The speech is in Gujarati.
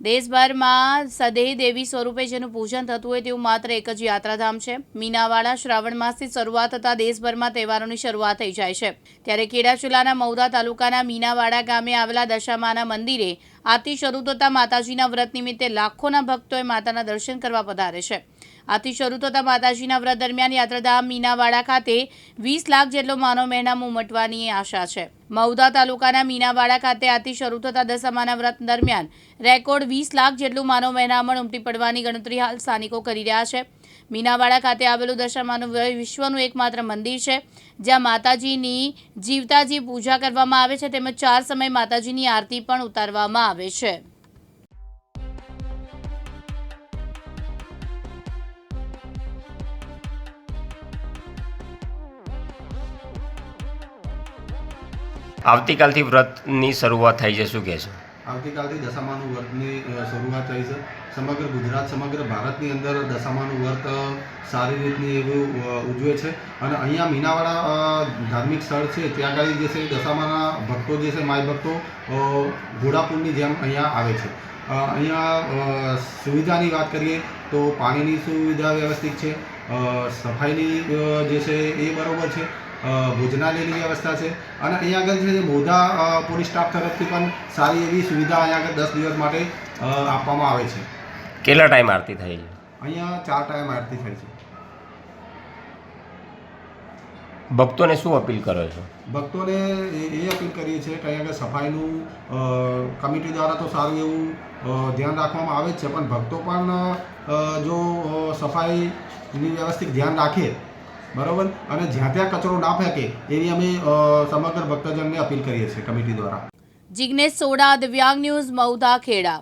દેશભરમાં સદેહી દેવી સ્વરૂપે જેનું પૂજન થતું હોય તેવું માત્ર એક જ યાત્રાધામ છે. મીનાવાડા શ્રાવણ માસથી શરૂઆત થતાં દેશભરમાં તહેવારોની શરૂઆત થઈ જાય છે. ત્યારે ખેડા જિલ્લાના મૌદા તાલુકાના મીનાવાડા ગામે આવેલા દશામાના મંદિરે આથી શરૂ થતાં માતાજીના વ્રત નિમિત્તે લાખોના ભક્તોએ માતાના દર્શન કરવા પધારે છે. આથી શરૂ થતા માતાજીના વ્રત દરમિયાન યાત્રાધામ મીનાવાડા ખાતે વીસ લાખ જેટલો માનવ મહેનામ ઉમટવાની આશા છે. મૌદા તાલુકાના મીનાવાડા ખાતે આથી શરૂ થતા દશામાના વ્રત દરમિયાન રેકોર્ડ વીસ લાખ જેટલું માનવ મહેનામણ ઉમટી પડવાની ગણતરી હાલ સ્થાનિકો કરી રહ્યા છે. મીનાવાડા ખાતે આવેલું દશામાનું વિશ્વનું એકમાત્ર મંદિર છે, જ્યાં માતાજીની જીવતાજી પૂજા કરવામાં આવે છે, તેમજ ચાર સમય માતાજીની આરતી પણ ઉતારવામાં આવે છે. આવતીકાલથી વ્રતની શરૂઆત થઈ છે શું આવતીકાલથી દશામાનું વ્રતની શરૂઆત થઈ છે. સમગ્ર ગુજરાત, સમગ્ર ભારતની અંદર દશામાનું વ્રત સારી રીતની એવું ઉજવે છે. અને અહીંયા મીનાવાડા ધાર્મિક સ્થળ છે, ત્યાં આગળ જે છે દશામાના ભક્તો જે છે, માય ભક્તો ઘોડાપુરની જેમ અહીંયા આવે છે. અહીંયા સુવિધાની વાત કરીએ તો પાણીની સુવિધા વ્યવસ્થિત છે. સફાઈની જે છે એ બરાબર છે. ભોજનાલયની વ્યવસ્થા છે. અને અહીંયા આગળ છે જે મોઢા અ, પોલીસ સ્ટાફ તરફથી પણ સારી એવી સુવિધા અહીંયા આગળ દસ દિવસ માટે આપવામાં આવે છે. કેટલા ટાઈમ આરતી થઈ છે? અહીંયા ચાર ટાઈમ આરતી થઈ છે. ભક્તોને શું અપીલ કરો છો? ભક્તોને એ અપીલ કરીએ છીએ કે અહીંયા આગળ સફાઈનું કમિટી દ્વારા તો સારું એવું ધ્યાન રાખવામાં આવે જ છે. પણ ભક્તો પણ જો સફાઈની વ્યવસ્થિત ધ્યાન રાખે બરાબર? અને જ્યાં ત્યાં કચરો ના ફેંકે, એવી અમે સમગ્ર ભક્તજનને અપીલ કરીએ છીએ કમિટી દ્વારા. જિગ્નેશ સોડા, દિવ્યાંગ ન્યૂઝ મૌધા ખેડા.